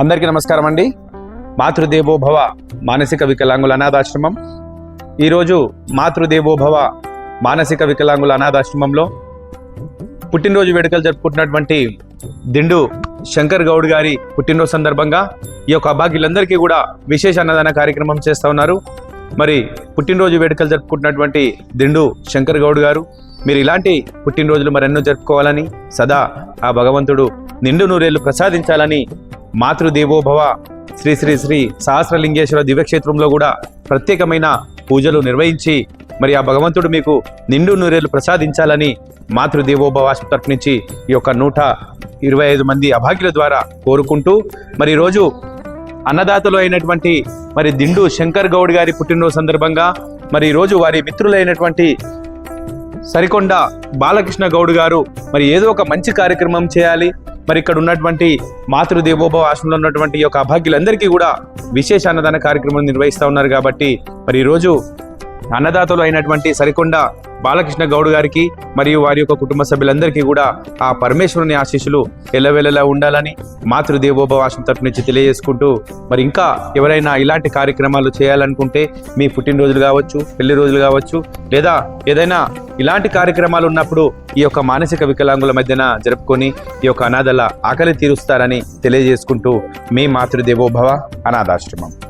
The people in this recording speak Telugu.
అందరికీ నమస్కారం అండి. మాతృదేవోభవ మానసిక వికలాంగుల అనాథాశ్రమం. ఈరోజు మాతృదేవోభవ మానసిక వికలాంగుల అనాథాశ్రమంలో పుట్టినరోజు వేడుకలు జరుపుకుంటున్నటువంటి దిండు శంకర్ గౌడ్ గారి పుట్టినరోజు సందర్భంగా ఈ యొక్క అభాగ్యులందరికీ కూడా విశేష అన్నదాన కార్యక్రమం చేస్తూ ఉన్నారు. మరి పుట్టినరోజు వేడుకలు జరుపుకుంటున్నటువంటి దిండు శంకర్ గౌడ్ గారు మీరు ఇలాంటి పుట్టినరోజులు మరెన్నో జరుపుకోవాలని సదా ఆ భగవంతుడు నిండు నూరేళ్ళు ప్రసాదించాలని మాతృదేవోభవ శ్రీ శ్రీ శ్రీ సహస్రలింగేశ్వర దివ్యక్షేత్రంలో కూడా ప్రత్యేకమైన పూజలు నిర్వహించి మరి ఆ భగవంతుడు మీకు నిండు నూరేలు ప్రసాదించాలని మాతృదేవోభవ తరపు నుంచి ఈ యొక్క నూట ఇరవై ఐదు మంది అభాగ్యుల ద్వారా కోరుకుంటూ మరి ఈరోజు అన్నదాతలు అయినటువంటి మరి దిండు శంకర్ గౌడ్ గారి పుట్టినరోజు సందర్భంగా మరి ఈరోజు వారి మిత్రులైనటువంటి సరికొండ బాలకృష్ణ గౌడ్ గారు మరి ఏదో ఒక మంచి కార్యక్రమం చేయాలి మరి ఇక్కడ ఉన్నటువంటి మాతృదేవోభవ ఆశ్రమంలో ఉన్నటువంటి ఈ యొక్క అభాగ్యులందరికీ కూడా విశేష అన్నదాన కార్యక్రమం నిర్వహిస్తూ ఉన్నారు కాబట్టి మరి ఈరోజు అన్నదాతలు అయినటువంటి సరికొండ బాలకృష్ణ గౌడ్ గారికి మరియు వారి యొక్క కుటుంబ సభ్యులందరికీ కూడా ఆ పరమేశ్వరుని ఆశీస్సులు ఎల్లవెల్లలా ఉండాలని మాతృదేవోభవాసం తరపు నుంచి తెలియజేసుకుంటూ మరి ఇంకా ఎవరైనా ఇలాంటి కార్యక్రమాలు చేయాలనుకుంటే మీ పుట్టినరోజులు కావచ్చు పెళ్ళి రోజులు కావచ్చు లేదా ఏదైనా ఇలాంటి కార్యక్రమాలు ఉన్నప్పుడు ఈ యొక్క మానసిక వికలాంగుల మధ్యన జరుపుకొని ఈ యొక్క అనాథల ఆకలి తీరుస్తారని తెలియజేసుకుంటూ మీ మాతృదేవోభవ అనాథాశ్రమం.